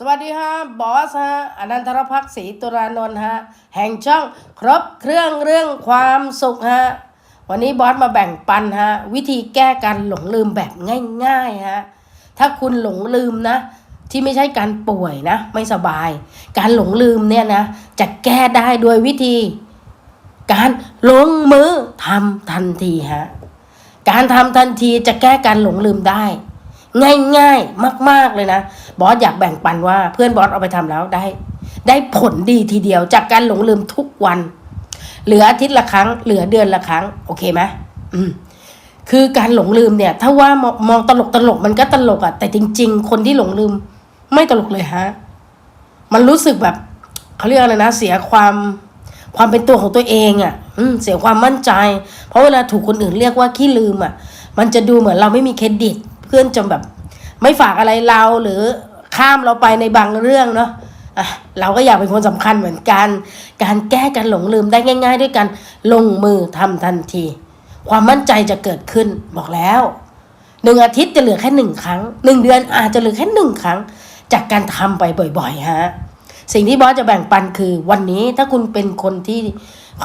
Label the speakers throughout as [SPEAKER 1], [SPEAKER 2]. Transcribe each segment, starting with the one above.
[SPEAKER 1] สวัสดีฮะบอสฮะอนันทรพักศรีตุลานนท์ฮะ แห่งช่องครบเครื่องเรื่องความสุขฮะ วันนี้บอสมาแบ่งปันฮะ วิธีแก้การหลงลืมแบบง่ายๆฮะ ถ้าคุณหลงลืมนะ ที่ไม่ใช่การป่วยนะ ไม่สบาย การหลงลืมเนี่ยนะ จะแก้ได้โดยวิธี การลงมือทำทันทีฮะ การทำทันทีจะแก้การหลงลืมได้ ง่ายๆ มาก ๆ เลยนะ บอสอยากแบ่งปันว่าเพื่อนบอสเอาไปทำแล้วได้ ได้ผลดีทีเดียวจากการหลงลืมทุกวัน เหลืออาทิตย์ละครั้ง เหลือเดือนละครั้ง โอเคไหมอืมคือการหลงลืมเนี่ย ถ้าว่ามองมองตลกตลกมันก็ตลกอะแต่จริง ๆ คนที่หลงลืม ไม่ตลกเลยฮะ มันรู้สึกแบบเขาเรียกอะไรนะ เสียความความเป็นตัวของตัวเองอะ่ะอืมเสียความมั่นใจ เพราะเวลาถูกคนอื่นเรียกว่าขี้ลืมอะ่ะ มันจะดูเหมือนเราไม่มีเครดิต เพื่อนจะแบบ ไม่ฝากอะไรเราหรือข้ามเราไปในบางเรื่องเนาะเราก็อยากเป็นคนสำคัญเหมือนกัน การแก้การหลงลืมได้ง่าย ๆ ด้วยกันลงมือทำทันที ความมั่นใจจะเกิดขึ้นบอกแล้วหนึ่งอาทิตย์จะเหลือแค่หนึ่งครั้งหนึ่งเดือนอาจจะเหลือแค่หนึ่งครั้ง จากการทำไปบ่อยๆฮะสิ่งที่บอสจะแบ่งปันคือวันนี้ถ้าคุณเป็นคนที่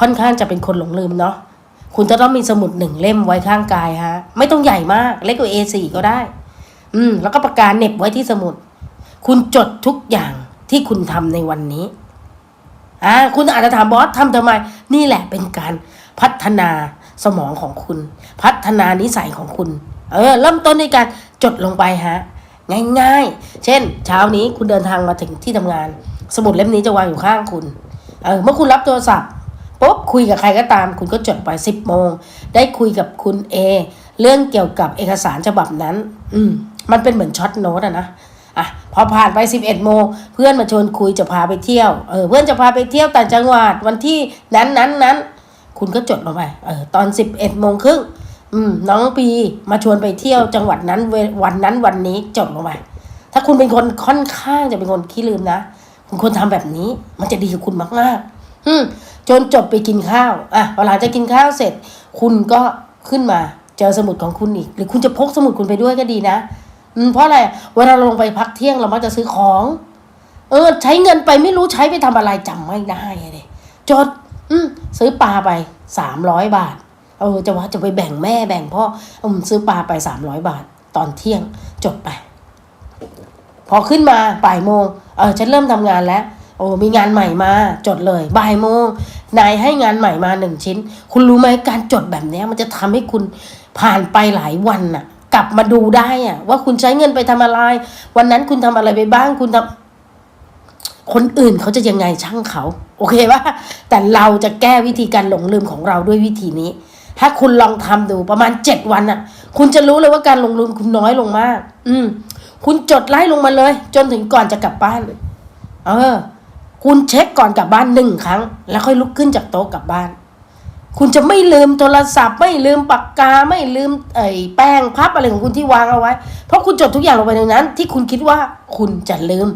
[SPEAKER 1] ค่อนข้างจะเป็นคนหลงลืมเนาะ คุณจะต้องมีสมุดหนึ่งเล่มไว้ข้างกายฮะ ไม่ต้องใหญ่มากเล็กกว่า A4 ก็ได้ อืม แล้วก็ปากกาเหน็บไว้ที่สมุด คุณจดทุกอย่างที่คุณทำในวันนี้อ่าคุณอาจจะถามบอสทำทำไม นี่แหละเป็นการพัฒนาสมองของคุณ พัฒนานิสัยของคุณ เออ เริ่มต้นในการจดลงไปฮะ ง่ายๆ เช่น เช้านี้คุณเดินทางมาถึงที่ทำงาน สมุดเล่มนี้จะวางอยู่ข้างคุณ เออ เมื่อคุณรับโทรศัพท์ ปุ๊บคุยกับใครก็ตาม คุณก็จดไปสิบโมง ได้คุยกับคุณเอเรื่องเกี่ยวกับเอกสารฉบับนั้น อืม มันเป็นเหมือนช็อตโน้ตอะนะอะพอผ่านไปสิบเอ็ดโมงเพื่อนมาชวนคุยจะพาไปเที่ยวเออเพื่อนจะพาไปเที่ยวต่างจังหวัดวันที่นั้นนั้นนั้นคุณก็จดลงไปเออตอนสิบเอ็ดโมงครึ่งอืมน้องปีมาชวนไปเที่ยวจังหวัดนั้นเววันนั้นวันนี้จดลงไปถ้าคุณเป็นคนค่อนข้างจะเป็นคนขี้ลืมนะ คุณควรทำแบบนี้มันจะดีกับคุณมากๆ จนจบไปกินข้าวอะพอหลังจากกินข้าวเสร็จ คุณก็ขึ้นมาเจอสมุดของคุณอีก หรือคุณจะพกสมุดคุณไปด้วยก็ดีนะ อืมเพราะอะไรเวลาเราลงไปพักเที่ยงเรามักจะซื้อของ เออ ใช้เงินไปไม่รู้ใช้ไปทำอะไรจำไม่ได้เลยจด อืมซื้อปลาไปสามร้อยบาทเออจะว่าจะไปแบ่งแม่แบ่งพ่ออืมซื้อปลาไปสามร้อยบาท ตอนเที่ยงจดไป พอขึ้นมาบ่ายโมงเออฉันเริ่มทำงานแล้ว โอ้มีงานใหม่มาจดเลยบ่ายโมงนายให้งานใหม่มาหนึ่งชิ้น คุณรู้ไหมการจดแบบนี้มันจะทำให้คุณผ่านไปหลายวันน่ะ กลับมาดูได้อะว่าคุณใช้เงินไปทำอะไร วันนั้นคุณทำอะไรไปบ้างคุณทำคนอื่นเขาจะยังไงช่างเขา โอเคปะแต่เราจะแก้วิธีการหลงลืมของเราด้วยวิธีนี้ ถ้าคุณลองทำดูประมาณเจ็ดวันน่ะ คุณจะรู้เลยว่าการหลงลืมคุณน้อยลงมาก อืม คุณจดไล่ลงมาเลย จนถึงก่อนจะกลับบ้าน เออ คุณเช็คก่อนกลับบ้านหนึ่งครั้ง แล้วค่อยลุกขึ้นจากโต๊ะกลับบ้าน คุณจะไม่ลืมโทรศัพท์ไม่ลืมปากกาไม่ลืมไอ้แป้งพับอะไรของคุณที่วางเอาไว้ เพราะคุณจดทุกอย่างลงไปในนั้น ที่คุณคิดว่าคุณจะลืม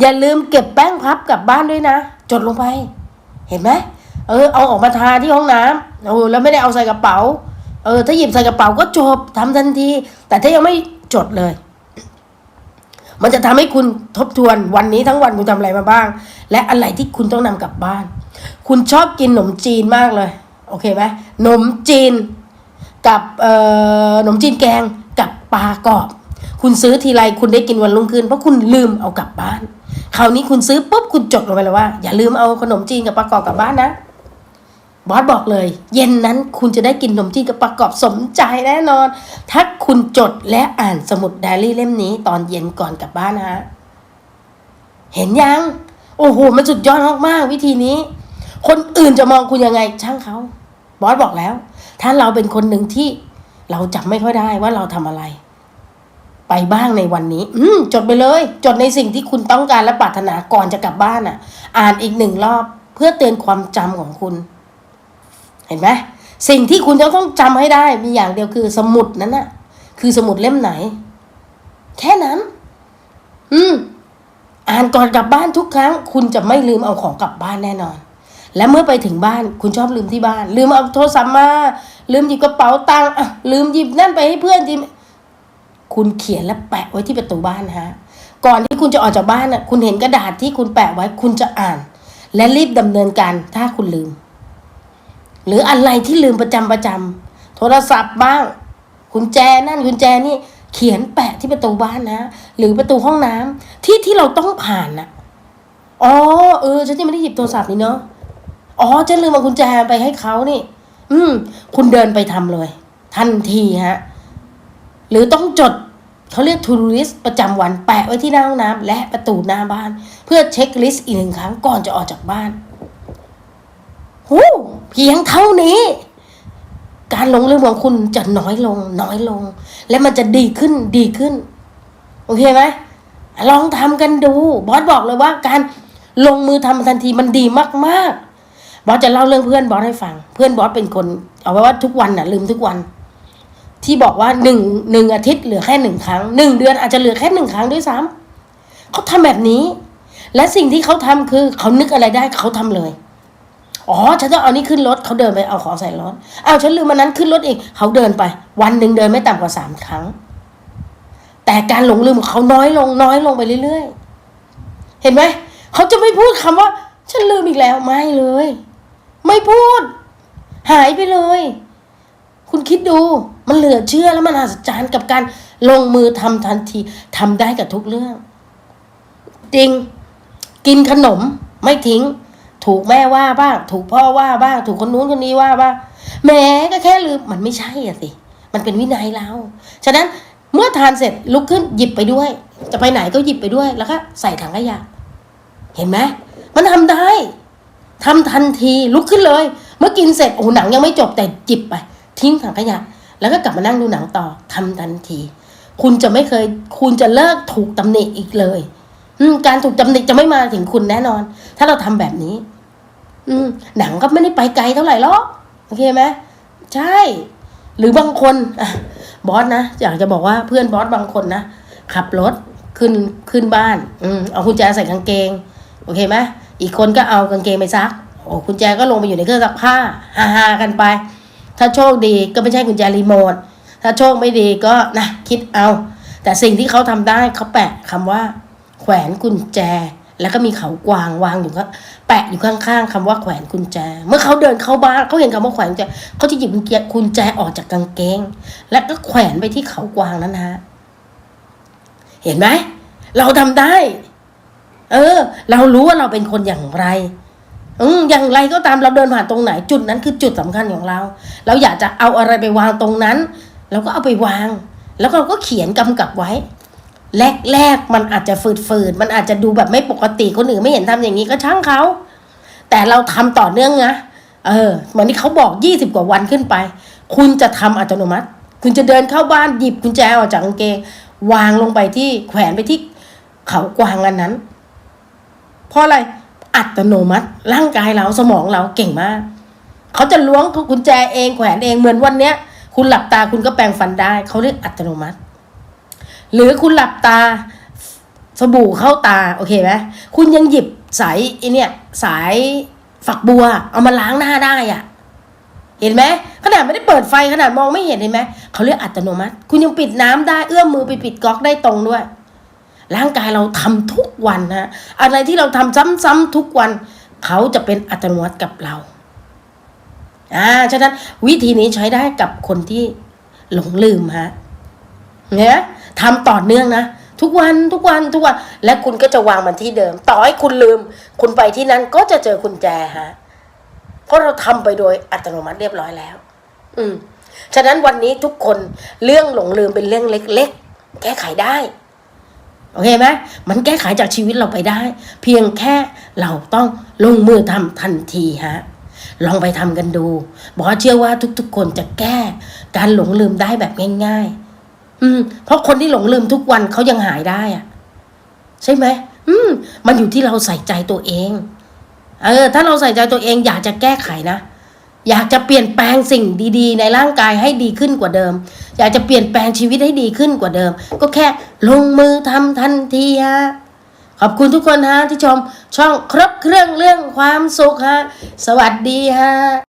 [SPEAKER 1] อย่าลืมเก็บแป้งพับกลับบ้านด้วยนะ จดลงไป เห็นไหมเออเอาออกมาทาที่ห้องน้ำเออแล้วไม่ได้เอาใส่กระเป๋า เออถ้าหยิบใส่กระเป๋าก็จบทำทันที แต่ถ้ายังไม่จดเลย มันจะทำให้คุณทบทวนวันนี้ทั้งวันคุณทำอะไรมาบ้าง และอะไรที่คุณต้องนำกลับบ้าน คุณชอบกินขนมจีนมากเลย โอเคไหมขนมจีน กับเอ่อขนมจีนแกงกับปลากรอบ คุณซื้อทีไรคุณได้กินวันรุ่งขึ้นเพราะคุณลืมเอากลับบ้าน คราวนี้คุณซื้อปุ๊บคุณจดลงไปเลยว่า อย่าลืมเอาขนมจีนกับปลากรอบกลับบ้านนะ บอสบอกเลย เย็นนั้นคุณจะได้กินขนมจีนกับปลากอบสมใจแน่นอน ถ้าคุณจดและอ่านสมุดไดอารี่เล่มนี้ ตอนเย็นก่อนกลับบ้านนะฮะเห็นยัง โอ้โห มันสุดยอดมากๆวิธีนี้ คนอื่นจะมองคุณยังไงช่างเขาบอสบอกแล้ว ถ้าเราเป็นคนหนึ่งที่เราจำไม่ค่อยได้ว่าเราทำอะไร ไปบ้างในวันนี้ อืมจดไปเลย จดในสิ่งที่คุณต้องการและปรารถนาก่อนจะกลับบ้านอะ อ่านอีกหนึ่งรอบเพื่อเตือนความจำของคุณ เห็นไหมสิ่งที่คุณจะต้องจำให้ได้มีอย่างเดียวคือสมุดนั้นน่ะ คือสมุดเล่มไหน แค่นั้น อืม อ่านก่อนกลับบ้านทุกครั้ง คุณจะไม่ลืมเอาของกลับบ้านแน่นอน และเมื่อไปถึงบ้าน คุณชอบลืมที่บ้าน ลืมเอาโทรศัพท์มา ลืมหยิบกระเป๋าตังค์ลืมหยิบนั่นไปให้เพื่อนจิมคุณเขียนและแปะไว้ที่ประตูบ้านฮะ ก่อนที่คุณจะออกจากบ้านน่ะ คุณเห็นกระดาษที่คุณแปะไว้ คุณจะอ่าน และรีบดำเนินการถ้าคุณลืม หรืออะไรที่ลืมประจำประจำโทรศัพท์บ้างกุญแจนั่นกุญแจนี่เขียนแปะที่ประตูบ้านนะ หรือประตูห้องน้ำที่ที่เราต้องผ่านน่ะอ๋อเออฉันยังไม่ได้หยิบโทรศัพท์นี่เนาะอ๋อฉันลืมเอากุญแจไปให้เขานี่ อืม คุณเดินไปทำเลย ทันทีฮะ หรือต้องจดเขาเรียก to do list ประจำวันแปะไว้ที่หน้าห้องน้ำและประตูหน้าบ้าน เพื่อเช็คลิสต์อีกหนึ่งครั้งก่อนจะออกจากบ้านหู เพียงเท่านี้ การหลงลืมของคุณจะน้อยลง น้อยลง และมันจะดีขึ้นดีขึ้น โอเคไหมลองทำกันดู บอสบอกเลยว่าการลงมือทำทันทีมันดีมาก ๆ บอสจะเล่าเรื่องเพื่อนบอสให้ฟัง เพื่อนบอสเป็นคน เอาไว้ว่าทุกวันน่ะ ลืมทุกวัน ที่บอกว่าหนึ่งหนึ่งอาทิตย์เหลือแค่หนึ่งครั้งหนึ่งเดือนอาจจะเหลือแค่หนึ่งครั้งด้วยซ้ำเขาทำแบบนี้ และสิ่งที่เขาทำคือ เขานึกอะไรได้เขาทำเลย อ๋อฉันต้องเอานี่ขึ้นรถเขาเดินไปเอาของใส่รถอ้าวฉันลืมมันนั้นขึ้นรถอีกเขาเดินไป วันหนึ่งเดินไม่ต่ำกว่าสามครั้ง แต่การหลงลืมของเขาน้อยลงน้อยลงไปเรื่อยๆ เห็นไหมเขาจะไม่พูดคำว่า ฉันลืมอีกแล้วไม่เลย ไม่พูด หายไปเลย คุณคิดดูมันเหลือเชื่อแล้วมันอัศจรรย์กับการลงมือทำทันทีทำได้กับทุกเรื่อง จริง กินขนมไม่ทิ้ง ถูกแม่ว่าบ้าง ถูกพ่อว่าบ้าง ถูกคนนู้นคนนี้ว่าบ้างแหม้ก็แค่ลืมมันไม่ใช่อะสิ มันเป็นวินัยเราฉะนั้นเมื่อทานเสร็จลุกขึ้นหยิบไปด้วย จะไปไหนก็หยิบไปด้วยแล้วก็ใส่ถังขยะเห็นไหมมันทำได้ทำทันทีลุกขึ้นเลย เมื่อกินเสร็จโอ้หนังยังไม่จบแต่หยิบไป ทิ้งถังขยะ แล้วก็กลับมานั่งดูหนังต่อทำทันที คุณจะไม่เคย คุณจะเลิกถูกตำหนิอีกเลยการถูกตำหนิจะไม่มาถึงคุณแน่นอน ถ้าเราทำแบบนี้ อืมหนังก็ไม่ได้ไปไกลเท่าไหร่หรอกโอเคไหมใช่ หรือบางคนอะบอสนะอยากจะบอกว่าเพื่อนบอสบางคนนะขับรถขึ้นขึ้นบ้าน อืมเอากุญแจใส่กางเกง โอเคไหมอีกคนก็เอากางเกงไปซักโอ้กุญแจก็ลงไปอยู่ในเครื่องซักผ้าฮาฮากันไป ถ้าโชคดีก็ไม่ใช่กุญแจรีโมทถ้าโชคไม่ดีก็นะคิดเอา แต่สิ่งที่เขาทำได้เขาแปะคำว่า แขวนกุญแจ แล้วก็มีเขากวางวางอยู่ก็แปะอยู่ข้างๆคำว่าแขวนกุญแจ เมื่อเขาเดินเข้าบ้านเขาเห็นคำว่าแขวนกุญแจเขาจะหยิบกุญแจกุญแจออกจากกางเกง และก็แขวนไปที่เขากวางนั้นฮะเห็นไหมเราทำได้ เออ เรารู้ว่าเราเป็นคนอย่างไรอืมอย่างไรก็ตามเราเดินผ่านตรงไหนจุดนั้นคือจุดสำคัญของเรา เราอยากจะเอาอะไรไปวางตรงนั้นเราก็เอาไปวาง แล้วเราก็เขียนกำกับไว้ แรกๆมันอาจจะฝืดๆมันอาจจะดูแบบไม่ปกติคนอื่นไม่เห็นทำอย่างนี้ก็ช่างเขา แต่เราทำต่อเนื่องนะเออเหมือนที่เขาบอกยี่สิบกว่าวันขึ้นไป คุณจะทำอัตโนมัติ คุณจะเดินเข้าบ้านหยิบกุญแจออกจากกางเกงวางลงไปที่แขวนไปที่เขากวางอันนั้น เพราะอะไรอัตโนมัติร่างกายเราสมองเราเก่งมาก เขาจะล้วงกุญแจเองแขวนเองเหมือนวันเนี้ย คุณหลับตาคุณก็แปรงฟันได้ เขาเรียกอัตโนมัติ หรือคุณหลับตา สบู่เข้าตา โอเคไหมคุณยังหยิบสายไอเนี่ย สายฝักบัว เอามาล้างหน้าได้อะเห็นไหมขนาดไม่ได้เปิดไฟขนาดมองไม่เห็นเห็นไหมเขาเรียกอัตโนมัติ คุณยังปิดน้ำได้เอื้อมมือไปปิดก๊อกได้ตรงด้วย ร่างกายเราทำทุกวันนะอะไรที่เราทำซ้ำๆทุกวัน เขาจะเป็นอัตโนมัติกับเราอ่าฉะนั้นวิธีนี้ใช้ได้กับคนที่หลงลืมฮะเนี่ย ทำต่อเนื่องนะ ทุกวันทุกวันทุกวัน และคุณก็จะวางมันที่เดิม ต่อให้คุณลืม คุณไปที่นั้นก็จะเจอกุญแจฮะเพราะเราทำไปโดยอัตโนมัติเรียบร้อยแล้ว อืมฉะนั้นวันนี้ทุกคนเรื่องหลงลืมเป็นเรื่องเล็ก ๆ แก้ไขได้โอเคไหมมันแก้ไขจากชีวิตเราไปได้ เพียงแค่เราต้องลงมือทำทันทีฮะลองไปทำกันดู บอกเชื่อว่าทุกๆ คนจะแก้การหลงลืมได้แบบง่าย ๆ อืม เพราะคนที่หลงลืมทุกวันเขายังหายได้อะใช่ไหมอืม มันอยู่ที่เราใส่ใจตัวเอง เออ ถ้าเราใส่ใจตัวเองอยากจะแก้ไขนะอยากจะเปลี่ยนแปลงสิ่งดีๆ ในร่างกายให้ดีขึ้นกว่าเดิม อยากจะเปลี่ยนแปลงชีวิตให้ดีขึ้นกว่าเดิม ก็แค่ลงมือทำทันทีฮะขอบคุณทุกคนฮะที่ชมช่องครบเครื่องเรื่องความสุขฮะสวัสดีฮะ